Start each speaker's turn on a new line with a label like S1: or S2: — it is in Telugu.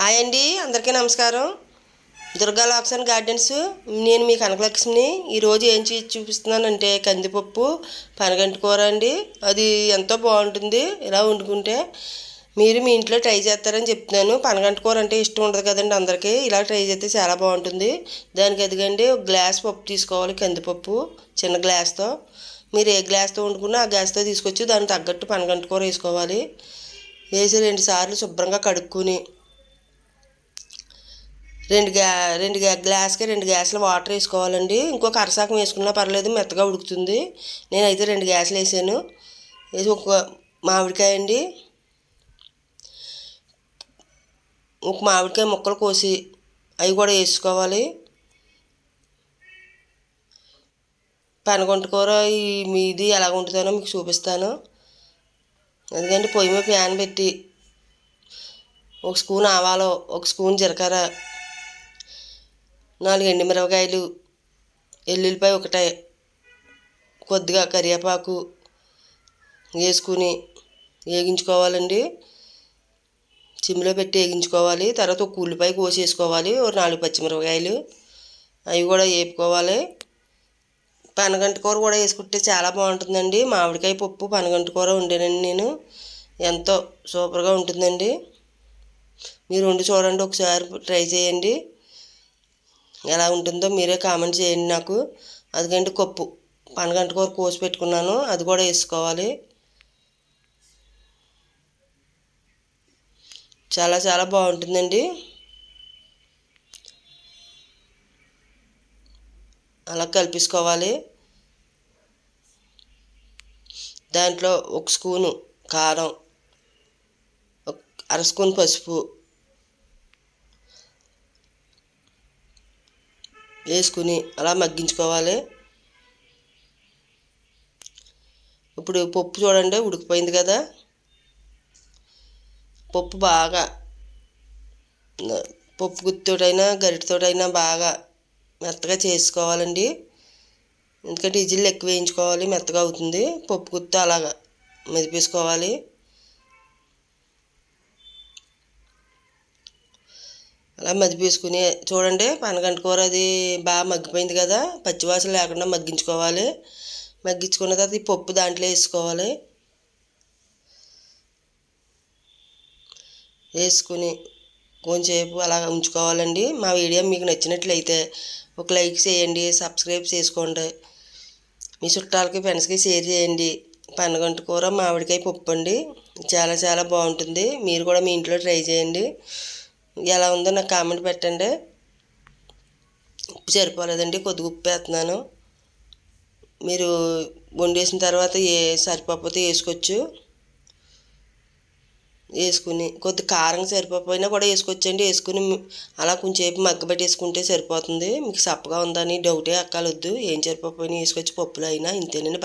S1: హాయ్ అండి అందరికీ నమస్కారం. దుర్గా లాక్స్ అండ్ గార్డెన్స్ నేను మీ కనకలక్ష్మిని. ఈరోజు ఏం చేసి చూపిస్తున్నానంటే కందిపప్పు పనగంటి కూర అండి. అది ఎంతో బాగుంటుంది ఇలా వండుకుంటే. మీరు మీ ఇంట్లో ట్రై చేస్తారని చెప్తున్నాను. పనగంటి కూర అంటే ఇష్టం ఉండదు కదండి అందరికీ. ఇలా ట్రై చేస్తే చాలా బాగుంటుంది. దానికి ఎదిగండి ఒక గ్లాస్ పప్పు తీసుకోవాలి కందిపప్పు చిన్న గ్లాస్తో. మీరు ఏ గ్లాస్తో వండుకున్నా ఆ గ్లాస్తో తీసుకొచ్చి దానికి తగ్గట్టు పనగంటి కూర వేసుకోవాలి. వేసి రెండు సార్లు శుభ్రంగా కడుక్కుని. రెండు గ్యా రెండు గ్యా గ్లాస్కి రెండు గ్యాసులు వాటర్ వేసుకోవాలండి. ఇంకొక అరసాకం వేసుకున్నా పర్లేదు మెత్తగా ఉడుకుతుంది. నేనైతే రెండు గ్యాసులు వేసాను. వేసి ఒక మామిడికాయ అండి. ఒక మామిడికాయ ముక్కలు కోసి అవి కూడా వేసుకోవాలి. పనగొంట కూర ఈ మీది ఎలా వండుతానో మీకు చూపిస్తాను. ఎందుకంటే పొయ్యి మీద ప్యాన్ పెట్టి ఒక స్పూన్ ఆవాలో ఒక స్పూన్ జీలకర్ర నాలుగు ఎండుమిరపకాయలు ఎల్లుల్లిపాయ ఒకటే కొద్దిగా కరివేపాకు వేసుకుని వేగించుకోవాలండి. సిమ్లో పెట్టి వేగించుకోవాలి. తర్వాత ఒక ఉల్లిపాయ కోసేసుకోవాలి. ఒక నాలుగు పచ్చిమిరపకాయలు అవి కూడా వేపుకోవాలి. పనగంట కూర కూడా వేసుకుంటే చాలా బాగుంటుందండి. మామిడికాయ పప్పు పనగంట కూర వండానండి నేను. ఎంతో సూపర్గా ఉంటుందండి. మీరు వండి చూడండి ఒకసారి ట్రై చేయండి. ఎలా ఉంటుందో మీరే కామెంట్ చేయండి నాకు. అదిగంటే కప్పు. పనగంట కూర కోసి పెట్టుకున్నాను. అది కూడా వేసుకోవాలి. చాలా చాలా బాగుంటుందండి. అలా కలిపేసుకోవాలి. దాంట్లో ఒక స్పూను కారం అర స్పూన్ పసుపు వేసుకుని అలా మగ్గించుకోవాలి. ఇప్పుడు పప్పు చూడండి ఉడికిపోయింది కదా. పప్పు బాగా పప్పు గుత్తోటైనా గరిటతోటైనా బాగా మెత్తగా చేసుకోవాలండి. ఎందుకంటే ఇజిల్ ఎక్కువ వేయించుకోవాలి మెత్తగా అవుతుంది. పప్పు గుత్త అలాగా మెదిపేసుకోవాలి. అలా మదిపేసుకుని చూడండి పనగంట కూర అది బాగా మగ్గిపోయింది కదా పచ్చివాసన లేకుండా మగ్గించుకోవాలి. మగ్గించుకున్న తర్వాత ఈ పప్పు దాంట్లో వేసుకోవాలి. వేసుకుని కొంచెంసేపు అలా ఉంచుకోవాలండి. మా వీడియో మీకు నచ్చినట్లయితే ఒక లైక్ చేయండి సబ్స్క్రైబ్ చేసుకోండి. మీ చుట్టాలకి ఫ్రెండ్స్కి షేర్ చేయండి. పనగంట కూర మామిడికాయ పప్పు అండి. చాలా చాలా బాగుంటుంది. మీరు కూడా మీ ఇంట్లో ట్రై చేయండి. ఎలా ఉందో నాకు కామెంట్ పెట్టండి. ఉప్పు సరిపోలేదండి కొద్దిగా ఉప్పు వేస్తున్నాను. మీరు వండేసిన తర్వాత ఏ సరిపోతే వేసుకోవచ్చు. వేసుకుని కొద్ది కారం సరిపోయినా కూడా వేసుకోవచ్చండి. వేసుకుని అలా కొంచెంసేపు మగ్గబెట్టేసుకుంటే సరిపోతుంది. మీకు సప్పగా ఉందని డౌటే అక్కలొద్దు. ఏం సరిపోయినా వేసుకోవచ్చు. పప్పులు అయినా ఇంతేనండి.